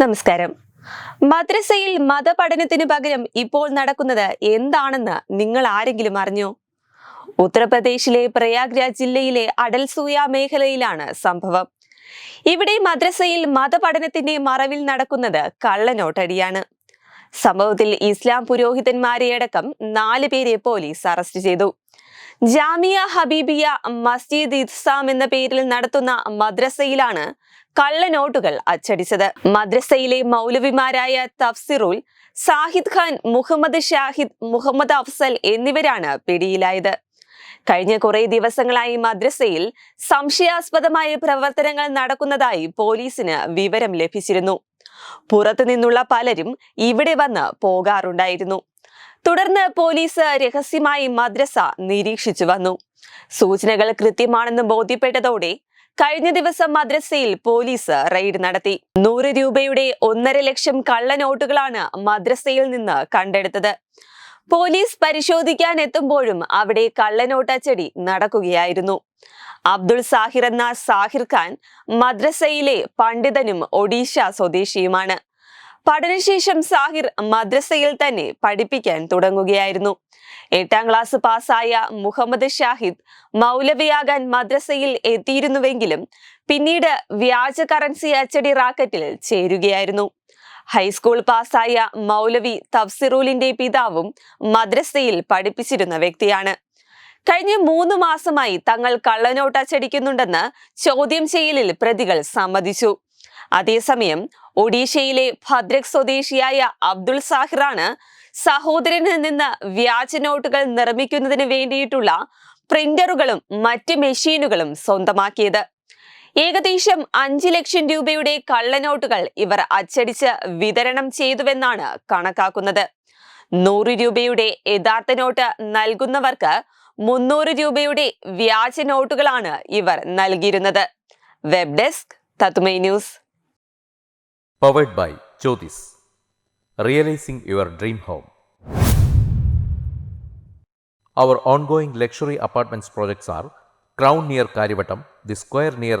നമസ്കാരം മദ്രസയിൽ മതപഠനത്തിന് പകരം ഇപ്പോൾ നടക്കുന്നത് എന്താണെന്ന് നിങ്ങൾ ആരെങ്കിലും അറിഞ്ഞോ ഉത്തർപ്രദേശിലെ പ്രയാഗ്രാജ് ജില്ലയിലെ അടൽസൂയ മേഖലയിലാണ് സംഭവം ഇവിടെ മദ്രസയിൽ മതപഠനത്തിന്റെ മറവിൽ നടക്കുന്നത് കള്ളനോട്ടടിയാണ് സംഭവത്തിൽ ഇസ്ലാം പുരോഹിതന്മാരെയടക്കം നാല് പേരെ പോലീസ് അറസ്റ്റ് ചെയ്തു ജാമിയ ഹബീബിയ മസ്ജിദ് ഇസ്സാം എന്ന പേരിൽ നടത്തുന്ന മദ്രസയിലാണ് കള്ളനോട്ടുകൾ അച്ചടിച്ചത് മദ്രസയിലെ മൗലവിമാരായ തഫ്സിറുൽ സാഹിദ് ഖാൻ മുഹമ്മദ് ഷാഹിദ് മുഹമ്മദ് അഫ്സൽ എന്നിവരാണ് പിടിയിലായത് കഴിഞ്ഞ കുറേ ദിവസങ്ങളായി മദ്രസയിൽ സംശയാസ്പദമായ പ്രവർത്തനങ്ങൾ നടക്കുന്നതായി പോലീസിന് വിവരം ലഭിച്ചിരുന്നു പുറത്തു നിന്നുള്ള പലരും ഇവിടെ വന്ന് പോകാറുണ്ടായിരുന്നു തുടർന്ന് പോലീസ് രഹസ്യമായി മദ്രസ നിരീക്ഷിച്ചു വന്നു സൂചനകൾ കൃത്യമാണെന്ന് ബോധ്യപ്പെട്ടതോടെ കഴിഞ്ഞ ദിവസം മദ്രസയിൽ പോലീസ് റെയ്ഡ് നടത്തി നൂറ് രൂപയുടെ ഒന്നര ലക്ഷം കള്ളനോട്ടുകളാണ് മദ്രസയിൽ നിന്ന് കണ്ടെടുത്തത് പോലീസ് പരിശോധിക്കാൻ എത്തുമ്പോഴും അവിടെ കള്ളനോട്ടച്ചടി നടക്കുകയായിരുന്നു അബ്ദുൾ സാഹിർ എന്ന സാഹിർ ഖാൻ മദ്രസയിലെ പണ്ഡിതനും ഒഡീഷ സ്വദേശിയുമാണ് പഠനശേഷം സാഹിർ മദ്രസയിൽ തന്നെ പഠിപ്പിക്കാൻ തുടങ്ങുകയായിരുന്നു എട്ടാം ക്ലാസ് പാസ്സായ മുഹമ്മദ് ഷാഹിദ് മൗലവിയാകാൻ മദ്രസയിൽ എത്തിയിരുന്നുവെങ്കിലും പിന്നീട് വ്യാജ കറൻസി അച്ചടി റാക്കറ്റിൽ ചേരുകയായിരുന്നു ഹൈസ്കൂൾ പാസ്സായ മൗലവി തഫ്സിറൂലിന്റെ പിതാവും മദ്രസയിൽ പഠിപ്പിച്ചിരുന്ന വ്യക്തിയാണ് കഴിഞ്ഞ മൂന്ന് മാസമായി തങ്ങൾ കള്ളനോട്ട് അച്ചടിക്കുന്നുണ്ടെന്ന് ചോദ്യം ചെയ്യലിൽ പ്രതികൾ സമ്മതിച്ചു അതേസമയം ഒഡീഷയിലെ ഭദ്രക് സ്വദേശിയായ അബ്ദുൾ സാഹിറാണ് സഹോദരനിൽ നിന്ന് വ്യാജ നോട്ടുകൾ നിർമ്മിക്കുന്നതിന് വേണ്ടിയിട്ടുള്ള പ്രിന്ററുകളും മറ്റ് മെഷീനുകളും സ്വന്തമാക്കിയത് ഏകദേശം അഞ്ച് ലക്ഷം രൂപയുടെ കള്ളനോട്ടുകൾ ഇവർ അച്ചടിച്ച് വിതരണം ചെയ്തുവെന്നാണ് കണക്കാക്കുന്നത് നൂറ് രൂപയുടെ യഥാർത്ഥ നോട്ട് നൽകുന്നവർക്ക് മുന്നൂറ് രൂപയുടെ വ്യാജ നോട്ടുകളാണ് ഇവർ നൽകിയിരുന്നത് web desk തത്മൈ news powered by Jyothis realising your dream home our ongoing luxury apartments projects are crown near Kariavattom the square near